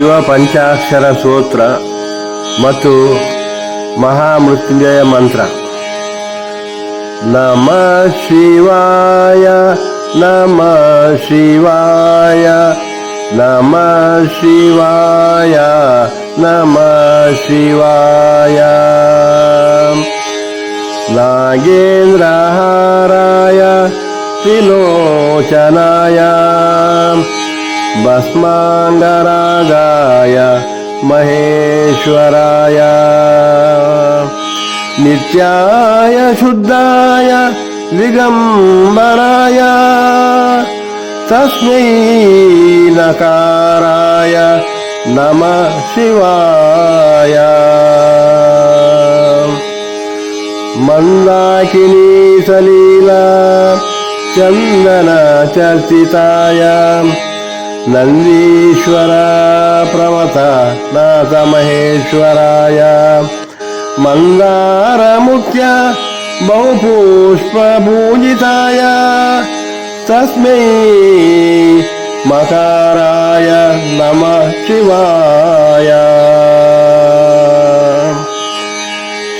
ಶಿವ ಪಂಚಾಕ್ಷರ ಸೂತ್ರ ಮತ್ತು ಮಹಾಮೃತ್ಯುಂಜಯ ಮಂತ್ರ ನಮ ಶಿವಾಯ ನಮ ಶಿವಾಯ ನಮ ಶಿವಾಯ ನಮ ಶಿವಾಯ नागेन्द्रहाराय त्रिलोचनाय भस्माङ्गरागाय महेश्वराय। नित्याय शुद्धाय दिगम्बराय। तस्मै नकाराय नमः शिवाय। मन्दाकिनी सलीला चन्दन चर्चिताय नन्दीश्वर प्रमथ नाथमहेश्वराय। मन्दारमुख्य बहुपुष्पपूजिताय। तस्मै मकाराय नमः शिवाय।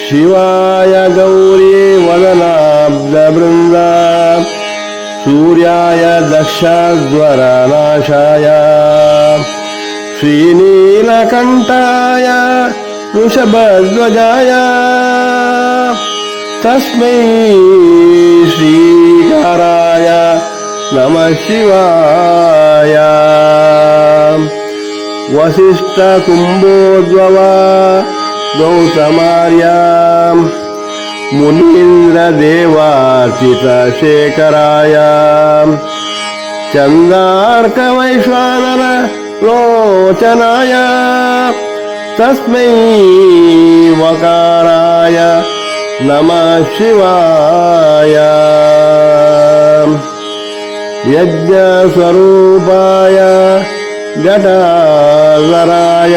शिवाय गौरी वदनाब्दवृन्द सूर्याय दक्षाज्वरनाशाय श्रीनीलकण्ठाय वृषभध्वजाय तस्मै श्रीकाराय नमः शिवाय। वसिष्ठकुम्भोद्भवा गौतमार्यां मुनीन्द्रदेवार्चितशेखराय। चन्दार्कवैश्वानर लोचनाय। तस्मै वकाराय नमः शिवाय। यज्ञस्वरूपाय जटाधराय।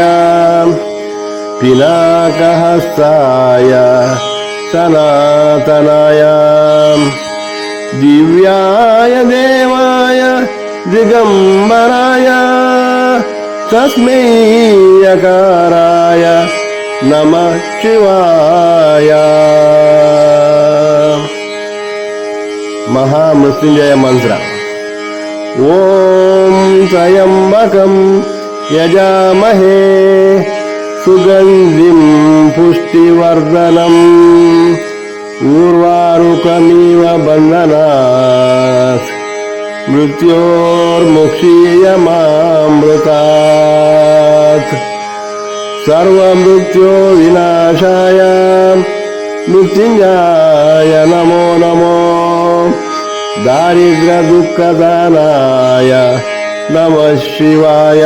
पिनाकहस्ताय सनातनाय दिव्याय देवाय दिगम्बराय तस्मै नमः शिवाय। महामृत्युञ्जय मन्त्र ॐ त्र्यम्बकं यजामहे। सुगन्धिं पुष्टिवर्धनम्। ऊर्वारुकमिव बन्धनात्। मृत्योर्मुक्षीयमामृतात्। सर्वमृत्यो विनाशाय। मृत्युञ्जाय नमो नमो। दारिद्र्यदुःखदानाय नमः शिवाय